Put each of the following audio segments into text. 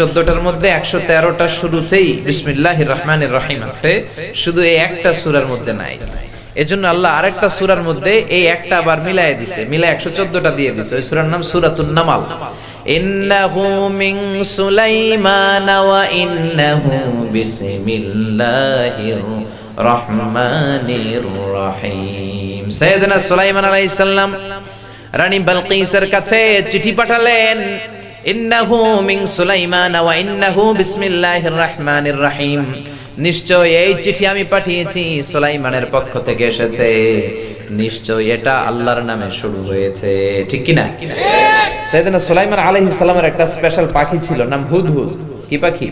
চোদ্দটার মধ্যে একশো তেরোটা শুরুতেই বিসমিল্লাহ রহমান রহিম আছে। শুধু এই একটা সুরার মধ্যে নাই। এজন্য আল্লাহ আরেকটা সুরার মধ্যে এই একটা আবার মিলাই দিছে। মিলাই একশো চোদ্দটা দিয়ে দিছে। ওই সুরার নাম সুরাতুন নামাল। ইন্নাহু মিন সুলাইমান ওয়া ইন্নাহু বিসমিল্লাহির রহমানির রহিম। সাইয়েদনা সুলাইমান আলাইহিস সালাম রানী বালকিসের কাছে চিঠি পাঠালেন। ইন্নাহু মিন সুলাইমান ওয়া ইন্নাহু বিসমিল্লাহির রহমানির রহিম। নিশ্চয় এই চিঠি আমি পাঠিয়েছি, সুলাইমানের পক্ষ থেকে এসেছে। নিশ্চয় এটা আল্লাহর নামে শুরু হয়েছে। ঠিক কি না সাইয়েদনা সুলাইমান আলাইহিস সালামের একটা স্পেশাল পাখি ছিল, নাম হুদহুদ। কি পাখি?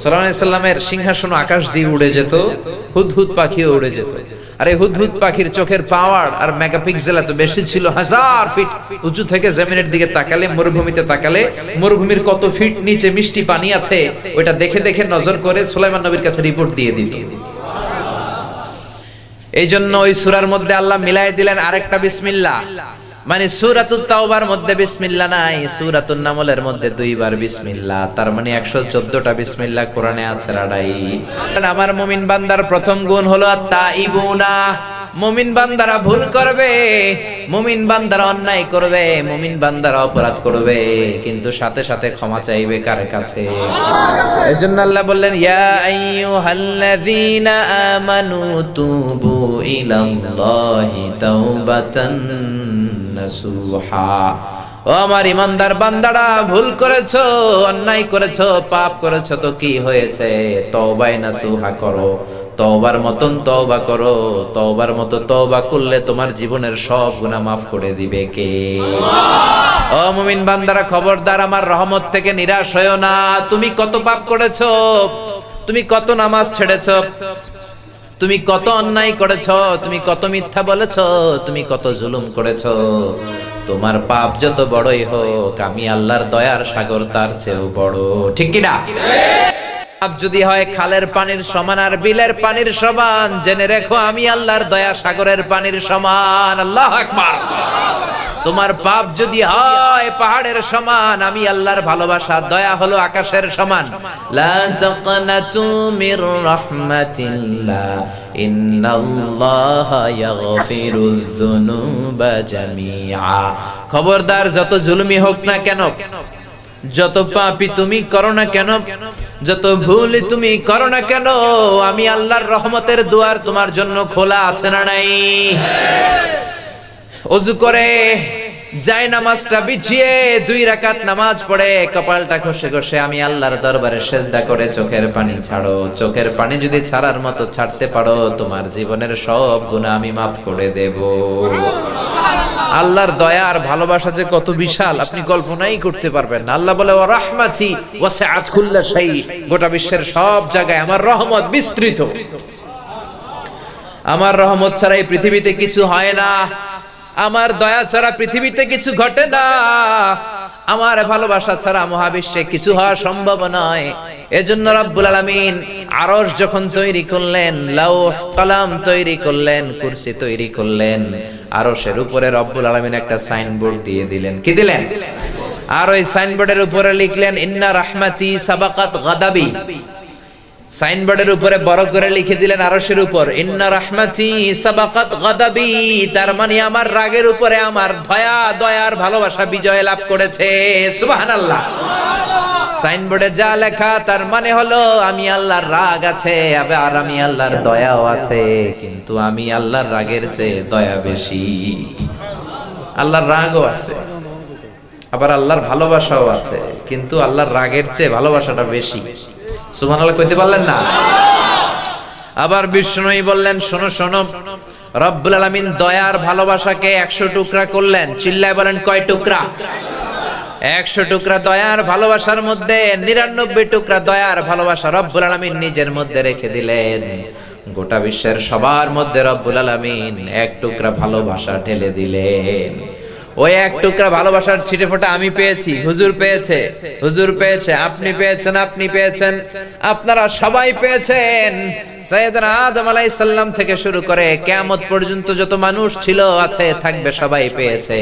সুলাইমান সালামের সিংহাসন আকাশ দিয়ে উড়ে যেত, হুদহুদ পাখিও উড়ে যেত। আরে হুদহুদ পাখির চোখের পাওয়ার আর মেগাপিক্সেল এত বেশি ছিল, হাজার ফিট। উঁচু থেকে জমিনের দিকে তাকালে, মরুভূমিতে তাকালে, মরুভূমির কত ফিট নিচে মিষ্টি পানি আছে ওটা দেখে দেখে নজর করে সুলাইমান নবীর কাছে রিপোর্ট দিয়ে দিত এই জন্য ওই সুরার মধ্যে আল্লাহ মিলাই দিলেন আরেকটা বিসমিল্লাহ। মানে সুরাতুত তাওবার মধ্যে বিসমিল্লাহ নাই, সুরাতুন নামলের মধ্যে দুইবার বিসমিল্লাহ তার মানে একশো চোদ্দটা বিসমিল্লাহ কোরআনে আছে রাডাই আমার মুমিন বান্দার প্রথম গুণ হলো তাইবুনা মুমিন বান্দারা ভুল করবে, মুমিন বান্দারা অন্যায় করবে, মুমিন বান্দারা অপরাধ করবে, কিন্তু সাথে সাথে ক্ষমা চাইবে কার কাছে? এজন্য আল্লাহ বললেন, ইয়া আইয়ুহাল্লাযীনা আমানু তুবু ইলাল্লাহি তাওবাতান। ও আমার ইমানদার বান্দারা, ভুল অন্যায় পাপ তো কি হয়েছে? তওবায় নাসুহা করো মতন করো মতো করলে তোমার জীবনের সব গুনাহ মাফ করে দিবে কে? ও মুমিন বান্দারা, খবরদার, আমার রহমত থেকে নিরাশ হয়ো না। তুমি কত পাপ করেছ, তুমি কত নামাজ ছেড়েছো তুমি কত অন্যায় করেছ, তুমি কত মিথ্যা বলেছ, তুমি কত জুলুম করেছ। তোমার পাপ যত বড়ই হোক, আমি আল্লাহর দয়ার সাগর তার চেয়েও বড়। ঠিক কি না পাপ যদি হয় খালের পানির সমান আর বিলের পানির সমান, জেনে রেখো আমি আল্লাহর দয়া সাগরের পানির সমান। আল্লাহ আকবার। তোমার পাপ যদি হয় পাহাড়ের সমান, আমি আল্লাহর ভালোবাসা, দয়া হলো আকাশের সমান। লা তাকনাতু মির রাহমাতিল্লাহ, ইন্নাল্লাহা ইয়াগফিরুয যুনুবা জামিআ। খবরদার, যত জুলুমি হোক না কেন যত পাপি তুমি করো না কেন? যত ভুল তুমি করো না কেন? আমি আল্লাহর রহমতের দুয়ার তোমার জন্য খোলা আছে না নাই? অজু করে যাই নামাজটা বিছিয়ে দুই রাকাত নামাজ পড়ে কপালটা ঘষে ঘষে আমি আল্লাহর দরবারে সেজদা করে চোখের পানি ছাড়ো। চোখের পানি যদি ছাড়ার মতো ছাড়তে পারো তোমার জীবনের সব গুণা আমি মাফ করে দেব। আল্লাহর দয়া আর ভালোবাসা যে কত বিশাল আপনি কল্পনাই করতে পারবেন না। আল্লাহ বলে ও রাহমাতি ওয়াসিআত কুল্লা শাই গোটা বিশ্বের সব জায়গায় আমার রহমত বিস্তৃত। আমার রহমত ছাড়া এই পৃথিবীতে কিছু হয় না। আমার দয়া ছাড়া পৃথিবীতে কিছু ঘটে না। আমার ভালোবাসা ছাড়া মহাবিশ্বে কিছু হওয়া সম্ভব নয়। এজন্য রব্বুল আলামিন আরশ যখন তৈরি করলেন, লাউহ, কলাম তৈরি করলেন, কুরসি তৈরি করলেন, আরশের উপরে রব্বুল আলামিন একটা সাইনবোর্ড দিয়ে দিলেন। কি দিলেন? আর ওই সাইনবোর্ডের উপরে লিখলেন, ইন্না রাহমাতি সাবাকাত গাদাবি। সাইনবোর্ডের উপরে বড় করে লিখে দিলেন আরশের উপর, ইন্না রাহমাতি সাবাকাত গাদাবি তার মানে আমার রাগের উপরে আমার দয়া দয়ার ভালোবাসা বিজয় লাভ করেছে। সুবহানাল্লাহ। সাইনবোর্ডে যা লেখা, তার মানে হলো আমি আল্লাহর রাগ আছে, আবার আমি আল্লাহর দয়াও আছে, কিন্তু আমি আল্লাহর রাগের চেয়ে দয়া বেশি। আল্লাহর রাগও আছে, আবার আল্লাহর ভালোবাসাও আছে, কিন্তু আল্লাহর রাগের চেয়ে ভালোবাসাটা বেশি। সুবহানাল্লাহ কইতে পারলেন না? আবার বিষ্ণুই বললেন, শোনো শোনো, রব্বুল আলামিন দয়ার ভালোবাসাকে একশো টুকরা করলেন। চিল্লায় বলেন, কয় টুকরা? একশো টুকরা দয়ার ভালোবাসার মধ্যে, নিরানব্বই টুকরা দয়ার ভালোবাসা রব্বুল আলামিন নিজের মধ্যে রেখে দিলেন। গোটা বিশ্বের সবার মধ্যে রব্বুল আলামিন এক টুকরা ভালোবাসা ঢেলে দিলেন। ওই এক টুকরা ভালোবাসার ছিটে ফোটা আমি পেয়েছি, হুজুর পেয়েছে হুজুর পেয়েছে, আপনি পেয়েছেন আপনি পেয়েছেন, আপনারা সবাই পেয়েছেন। সৈয়দনা আদম আলাইহিস সালাম থেকে শুরু করে কিয়ামত পর্যন্ত যত মানুষ ছিল, আছে, থাকবে, সবাই পেয়েছে।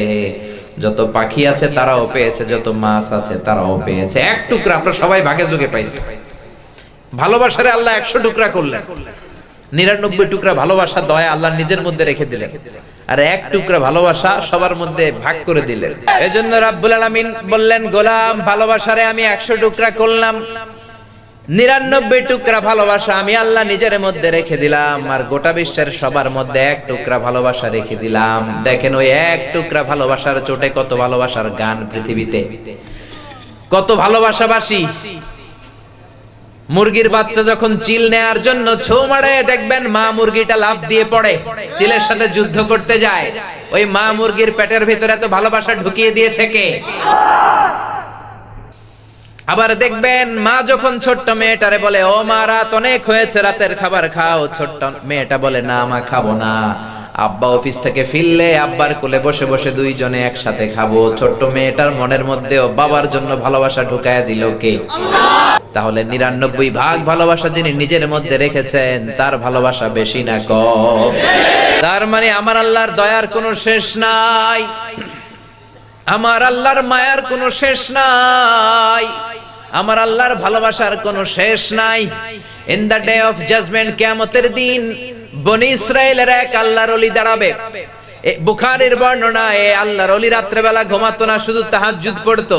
যত পাখি আছে, তারাও পেয়েছে, যত মাছ আছে, তারাও পেয়েছে। এক টুকরা, আমরা সবাই ভাগে যোগে পাইছি। ভালোবাসারে আল্লাহ একশো টুকরা করলেন। নিরানব্বই টুকরা ভালোবাসা দয়া আল্লাহ নিজের মধ্যে রেখে দিলেন। আর এক টুকরা ভালোবাসা সবার মধ্যে ভাগ করে দিলেন। এজন্য রাব্বুল আলামিন বললেন, গোলাম, ভালোবাসারে আমি একশো টুকরা করলাম। নিরানব্বই টুকরা ভালোবাসা আমি আল্লাহ নিজের মধ্যে রেখে দিলাম। আর গোটা বিশ্বের সবার মধ্যে এক টুকরা ভালোবাসা রেখে দিলাম। দেখেন ওই এক টুকরা ভালোবাসার চোটে কত ভালোবাসার গান পৃথিবীতে। কত ভালোবাসাবাসী মুরগির বাচ্চা যখন চিল নেয়ার জন্য ছৌ মারে দেখবেন মা মুরগিটা লাফ দিয়ে পড়ে, চিলের সাথে যুদ্ধ করতে যায়। ওই মা মুরগির পেটের ভিতরে এত ভালোবাসা ঢুকিয়ে দিয়েছে কে? আবার দেখবেন মা যখন ছোট্ট মেয়েটারে বলে, ও মা, রাত অনেক হয়েছে, রাতের খাবার খাও। ছোট্ট মেয়েটা বলে, না মা, খাব না। আব্বা অফিস থেকে ফিরলে আব্বার কোলে বসে বসে দুইজনে একসাথে খাব। ছোট্ট মেয়েটার মনের মধ্যেও বাবার জন্য ভালোবাসা ঢুকায় দিল কে? তাহলে নিরানব্বই ভাগ ভালোবাসা যিনি নিজের মধ্যে রেখেছেন, তার ভালোবাসা বেশি না কম। তার মানে আমার আল্লাহর দয়ার কোনো শেষ নাই। আমার আল্লাহর মায়ার কোনো শেষ নাই। আমার আল্লাহর ভালোবাসার কোনো শেষ নাই। In the day of judgement কিয়ামতের দিন বনি ইসরায়েলের এক আল্লাহর ওলি দাঁড়াবে। বুখারীর বর্ণনা এ আল্লাহর ওলি রাত্রেবেলা ঘুমাতো না, শুধু তাহাজ্জুদ পড়তো।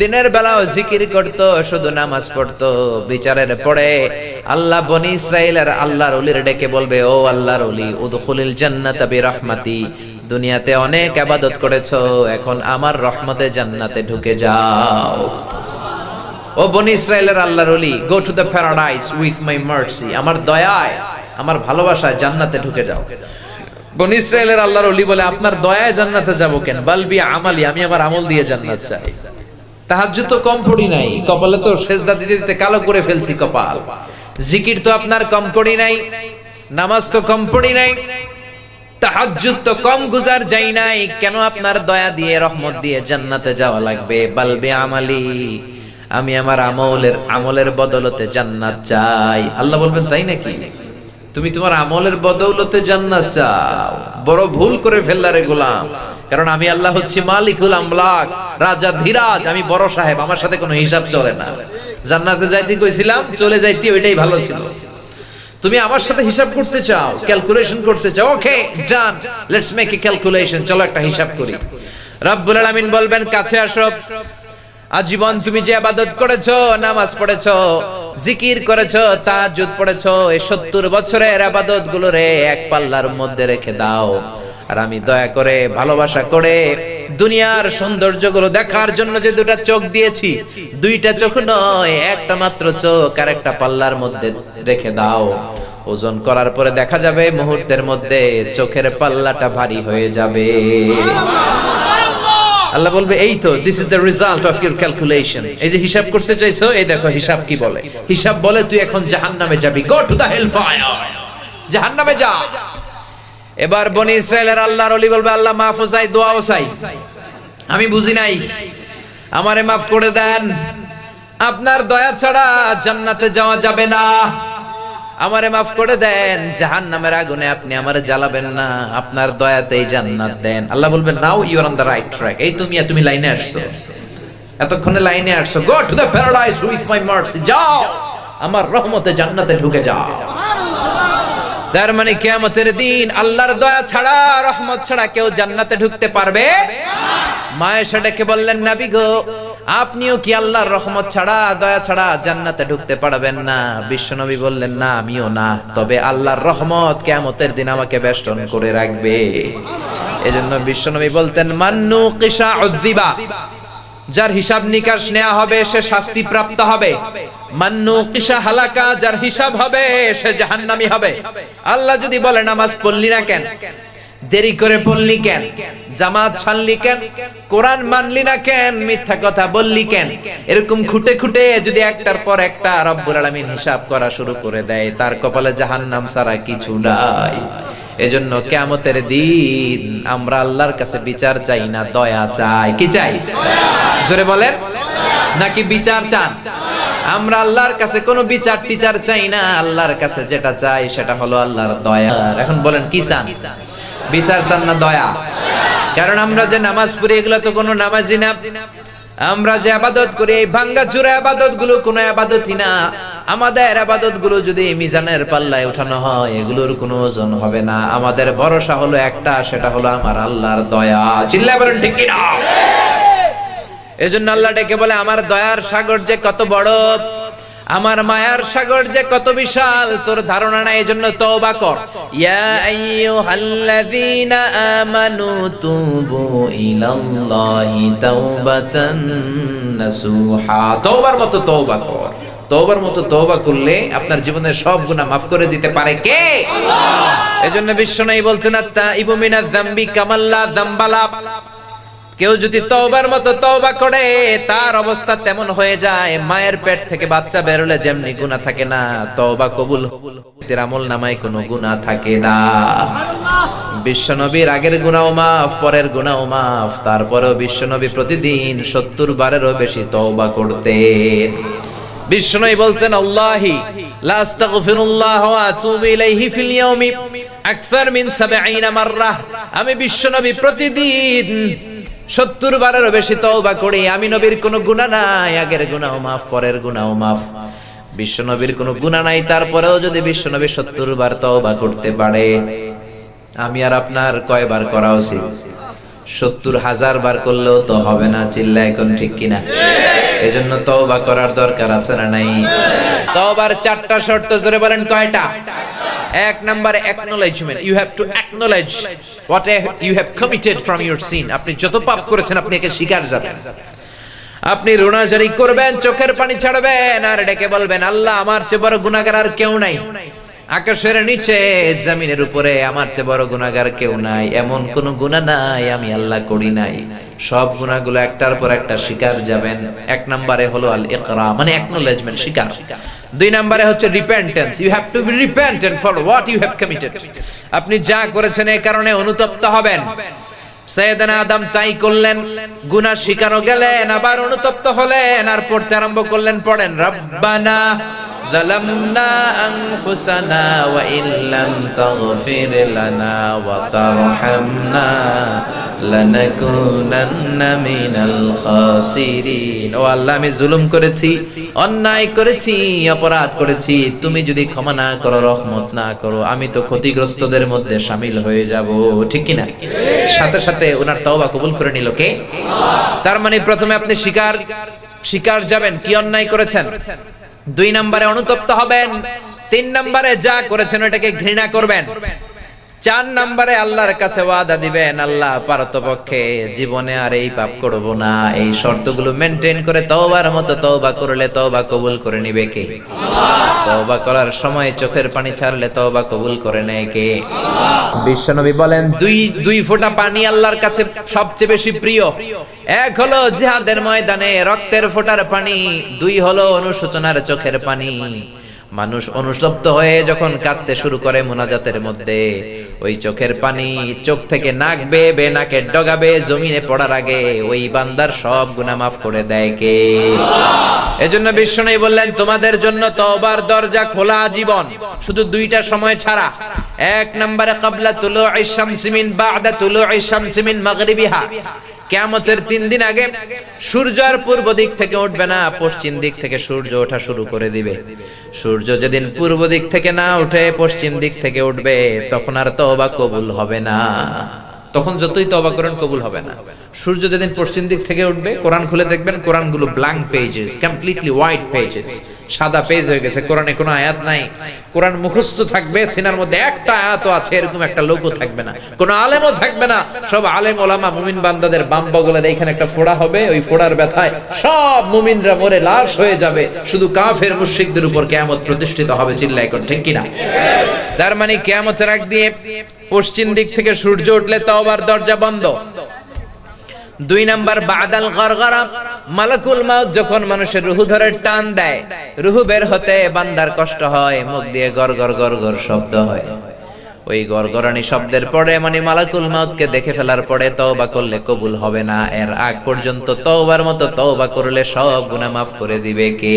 দিনের বেলাও জিকির করতো, শুধু নামাজ পড়তো। বিচারের পরে আল্লাহ বনি ইসরায়েলের আল্লাহর ওলির ডেকে বলবে, ও আল্লাহর ওলি উদখুলিল জান্নাতা বিরহমাতি। দুনিয়াতে অনেক আবাদত করেছ, এখন আমার রহমতে জান্নাতে ঢুকে যাও। ও বনি ইসরায়েলের আল্লাহর ওলি go to the paradise with my mercy আমার দয়ায়, আমার ভালোবাসায় জান্নাতে ঢুকে যাও। বনি আল্লাহর ওলি বলে, আপনার দয়ায় জান্নাতে যাব কেন? বালবি আমালি, আমি আমার আমল দিয়ে জান্নাত চাই। তাহাজ্জুদ তো কম পড়ি নাই, কপালে তো সেজদা দিতে দিতে কালো করে ফেলছি কপাল। জিকির তো আপনার কম পড়ি নাই, নামাজ তো কম পড়ি নাই তো কম গুজার যাই নাই। কেন আপনার দয়া দিয়ে, রহমত দিয়ে জান্নাতে যাওয়া লাগবে? বালবে আমালি, আমি আমার আমলের আমলের বদলতে জান্নাত চাই। আল্লাহ বলবেন, তাই নাকি? তুমি তোমার আমলের বদৌলতে জান্নাত চাও। বড় ভুল করে ফেললা রে গোলাম। কারণ আমি আল্লাহ হচ্ছি মালিকুল আমলাক, রাজা ধীরাজ, আমি বড় সাহেব, আমার সাথে কোনো হিসাব চলে না। জান্নাতে যাইতে কইছিলাম, চলে যাইতে ওইটাই ভালো ছিল। তুমি আমার সাথে হিসাব করতে চাও ক্যালকুলেশন করতে চাও okay done let's make a calculation চলো একটা হিসাব করি। রব্বুল আলামিন বলবেন, কাছে আসো। আজীবন তুমি যে আবাদত করেছ, নামাজ পড়েছো, জিকির করেছ, তাহাজ্জুদ পড়েছো, এই 70 বছরের আবাদত গুলোরে এক পাল্লার মধ্যে রেখে দাও। আর আমি দয়া করে ভালোবাসা করে দুনিয়ার সৌন্দর্যগুলো দেখার জন্য যে দুটা চোখ দিয়েছি, দুইটা চোখ নয়, একটা মাত্র চোখ আর একটা পাল্লার মধ্যে রেখে দাও। ওজন করার পরে দেখা যাবে মুহূর্তের মধ্যে চোখের পাল্লাটা ভারী হয়ে যাবে। আল্লাহ বলবে, এই তো this is the result of your calculation এই যে হিসাব করতে চাইছো, এই দেখো, হিসাব কি বলে? হিসাব বলে, তুই এখন জাহান্নামে যাবি। Go to the hell fire জাহান্নামে যা। এবার বনি ইসরায়েলের আল্লাহর ওলি বলবে, আল্লাহ, মাফ চাই, দোয়াও চাই। আমি বুঝি নাই। আমারে মাফ করে দেন। আপনার দয়া ছাড়া জান্নাতে যাওয়া যাবে না। আমারে মাফ করে দেন জাহান নামের আগুনে আপনি আমারে জ্বালাবেন না, আপনার দয়াতেই জান্নাত দেন। আল্লাহ বলবেন now you are on the right track এই তুমি তুমি লাইনে আসছো। এতক্ষণে লাইনে আসছো go to the paradise with my mercy যাও, আমার রহমতে জান্নাতে ঢুকে যাও। তার মানে কিয়ামতের দিন আল্লাহর দয়া ছাড়া, রহমত ছাড়া কেউ জান্নাতে ঢুকতে পারবে? মায়ের সেটাকে বললেন, নাবি গো আপনিও কি আল্লাহর রহমত ছাড়া, দয়া ছাড়া জান্নাতে ঢুকতে পারবেন না? বিশ্বনবী বললেন, না, আমিও না। তবে আল্লাহর রহমত কিয়ামতের দিন আমাকে বেষ্টন করে রাখবে। এজন্য বিশ্বনবী বলতেন, মান্নু কিসা উদ্দিবা যার হিসাব নিকাশ নেওয়া হবে, সে শাস্তি প্রাপ্ত হবে। মান্নু কিসা হালাকা, যার হিসাব হবে, সে জাহান্নামী হবে। আল্লাহ যদি বলে, নামাজ পড়লি না কেন? দেরি করে পড়লি কেন? জামাত ছাড়লি কেন? কোরআন মানলি না কেন? মিথ্যা কথা বললি কেন? এরকম খুঁটে খুঁটে যদি একটার পর একটা রব্বুল আলামিন হিসাব করা শুরু করে দেয়, তার কপালে জাহান্নাম ছাড়া কিছু নাই। এজন্য কেমতের দিন আমরা আল্লাহর কাছে বিচার চাই না, দয়া চাই। কি চাই? জোরে বলেন। নাকি বিচার চান? আমরা আল্লাহর কাছে কোনো বিচার টিচার চাই না, আল্লাহর কাছে যেটা চাই সেটা হলো আল্লাহর দয়া। এখন বলেন, কি চান? বিচার চান না দয়া। কারণ আমরা যে নামাজ পড়ি এগুলো তো কোনো নামাজই না। আমরা যে আবাদত করি এই ভাঙ্গা চূড়া আবাদতগুলো কোনো আবাদতই না। আমাদের আবাদতগুলো যদি মিজানের পাল্লায় উঠানো হয় এগুলোর কোনো ওজন হবে না। আমাদের ভরসা হলো একটা সেটা হলো আমার আল্লাহর দয়া। চিল্লা বলেন ঠিক কিনা? এজন্য আল্লাহ ডেকে বলে আমার দয়ার সাগর যে কত বড় আমার মায়ার সাগর যে কত বিশাল তোর ধারণা নাই এজন্য তওবা কর। ইয়া আইয়ুহাল্লাযীনা আমানু তুবু ইলাল্লাহি তাওবাতান নাসুহা। তওবার মতো তওবা কর। তওবার মতো তওবা করলে আপনার জীবনের সব গুনাহ মাফ করে দিতে পারে কে? আল্লাহ! এজন্য বিশ্বনবী বলছেন আত্তা ইবু মিনাজ যামবি কামাল্লা যামবালা কেউ যদি তওবার মতো তওবা করে, তার অবস্থা তেমন হয়ে যায়, মায়ের পেট থেকে বাচ্চা বেরোলে যেমনি গুনাহ থাকে না, তওবা কবুল তের আমল নামায় কোনো গুনাহ থাকে না। বিশ্বনবীর আগের গুনাও মাফ, পরের গুনাও মাফ, তারপরেও বিশ্বনবী প্রতিদিন সত্তর বারেরও বেশি তওবা করতেন। বিষ্ণুই বলছেন আল্লাহি, লা আস্তাগফিরুল্লাহ ওয়া আতুবু ইলাইহি ফিল ইয়াউমি আকসার মিন 70 মাররা। আমি বিশ্বনবী প্রতিদিন সত্তর বারেরও বেশি তওবা করি, আমি নবীর কোনো গুণা নাই, আগের গুণাও মাফ, পরের গুণাও মাফ। বিশ্বনবীর কোনো গুণা নাই, তারপরেও যদি বিশ্বনবী সত্তর বার তওবা করতে পারে, আমি আর আপনার কয়বার করা উচিত? সত্তর হাজার বার করলেও তো হবে না চিল্লা এখন ঠিক কিনা? এজন্য তওবা করার দরকার আছে না নাই? তওবার চারটা শর্ত, জোরে বলেন কয়টা? এক number acknowledgement you have to acknowledge what you have committed from your sin আপনি যত পাপ করেছেন, আপনি একে স্বীকার যাবেন আপনি রোনাজারি করবেন, চোখের পানি ছাড়বেন, আর ডেকে বলবেন, আল্লাহ, আমার চেয়ে বড় গুনাহগার আর কেউ নাই। আকাশের নিচে, জমিনের উপরে, আমার চেয়ে বড় গুনাহগার কেউ নাই, এমন কোন গুনাহ নাই, আমি আল্লাহ করি নাই। সব গুনাহগুলো একটার পর একটা স্বীকার যাবেন। এক নম্বরে হলো আল ইকরা মানে অ্যাকনোলেজমেন্ট স্বীকার দুই নম্বরে হচ্ছে repentance you have to be repentant for what you have committed আপনি যা করেছেন এই কারণে অনুতপ্ত হবেন। সৈয়দনা আদম তাই করলেন, গুনাহ স্বীকারও গেলেন, আবার অনুতপ্ত হলেন, আর পড়তে আরম্ভ করলেন, পড়েন, রব্বানা ظلمنا أنفسنا وإن لم تغفر لنا وترحمنا لنكونن من الخاسرين ও আল্লাহ আমি জুলুম করেছি অন্যায় করেছি অপরাধ করেছি তুমি যদি ক্ষমা না করো রহমত না করো আমি তো ক্ষতিগ্রস্তদের মধ্যে শামিল হয়ে যাব ঠিক কি না সাথে সাথে ওনার তওবা কবুল করে নিল কে তার মানে প্রথমে আপনি স্বীকার স্বীকার যাবেন কি অন্যায় করেছেন দুই নম্বরে অনুতপ্ত হবেন তিন নম্বরে যা করেছেন ওটাকে ঘৃণা করবেন। চার নম্বরে আল্লাহর কাছে ওয়াদা দিবেন, আল্লাহ পারতপক্ষে জীবনে আর এই পাপ করব না। এই শর্তগুলো মেনটেন করে তওবার মতো তওবা করলে তওবা কবুল করে নিবে কে? তওবা করার সময় চোখের পানি ছাড়লে তওবা কবুল করে নেয় কে? বিশ্বনবী বলেন, দুই দুই ফোঁটা পানি আল্লাহর কাছে সবচেয়ে বেশি প্রিয়। এক হলো জিহাদের ময়দানে রক্তের ফোঁটার পানি, দুই হলো অনুশোচনার চোখের পানি। মানুষ অনুশব্দ হয়ে যখন কাঁদতে শুরু করে মোনাজাতের মধ্যে। ওই চোখের পানি চোখ থেকে নাক বেয়ে বে নাকে ডগাবে জমিনে পড়ার আগে ওই বান্দার সব গুনাহ মাফ করে দেয় কে? এজন্য বিষ্ণু বললেন, তোমাদের জন্য তওবার দরজা খোলা জীবন শুধু দুইটা সময় ছাড়া। এক নম্বরে কাবলা তুলুই শামসি মিন বাদা তুলুই শামসি মিন মাগরিবিহা। কিয়ামতের তিন দিন আগে সূর্য আর পূর্ব দিক থেকে উঠবে না, পশ্চিম দিক থেকে সূর্য ওঠা শুরু করে দিবে। সূর্য যেদিন পূর্ব দিক থেকে না উঠে পশ্চিম দিক থেকে উঠবে, তখন আর তবা কবুল হবে না। তখন যতই তওবা করেন, কবুল হবে না। সূর্য যেদিন পশ্চিম দিক থেকে উঠবে, কোরআন খুলে দেখবেন, কোরআনগুলো blank pages completely white pages সাদা পেজ হয়ে গেছে, কোরআনে কোনো আয়াত নাই। কোরআন মুখস্থ থাকবে, সিনার মধ্যে একটা আয়াতও আছে, এরকম একটা লোকও থাকবে না। কোনো আলেমও থাকবে না। সব আলেম ওলামা, মুমিন বান্দাদের বাম বগলের এইখানে একটা ফোড়া হবে, ওই ফোড়ার ব্যথায় সব মুমিনরা মরে লাশ হয়ে যাবে। শুধু কাফের মুশরিকদের উপর কিয়ামত প্রতিষ্ঠিত হবে চিল্লা এখন ঠিক কিনা? তার মানে কিয়ামতের আগ দিয়ে পশ্চিম দিক থেকে সূর্য উঠলে তওবার দরজা বন্ধ। দুই নাম্বার বাদাল গরগরা মালাকুল মাউত যখন মানুষের রুহু ধরে টান দেয়, রুহু বের হতে বান্দার কষ্ট হয়, মুখ দিয়ে গর গর গর গর শব্দ হয়। ওই গরগরানি শব্দের পরে মানে মালাকুল মাউতকে দেখে ফেলার পরে তওবা করলে কবুল হবে না। এর আগ পর্যন্ত তওবার মতো তওবা করলে সব গুনাহ মাফ করে দিবে কে?